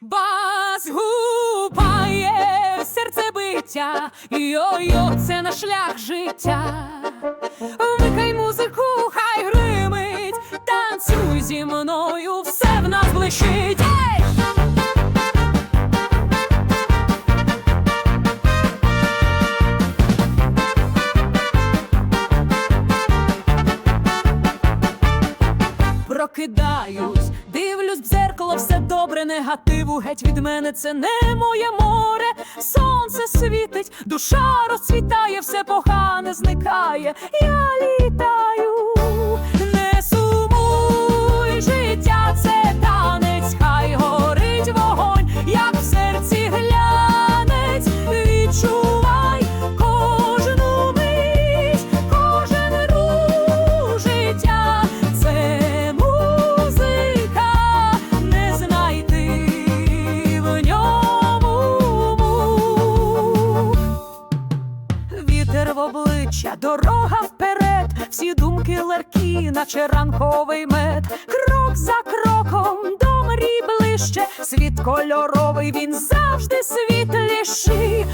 Бас гупає серцебиття, йо-йо, це на шлях життя. Вмикай музику, хай гримить, танцюй зі мною, все в нас блищить. Ей! Прокидаюсь, дивлюсь в дзеркало, все добре, негативу геть від мене це не моє море. Сонце світить, душа розцвітає, все погане зникає. Я літаю, в дорога вперед, всі думки легкі, наче ранковий мед. Крок за кроком до мрій ближче, світ кольоровий, він завжди світліший.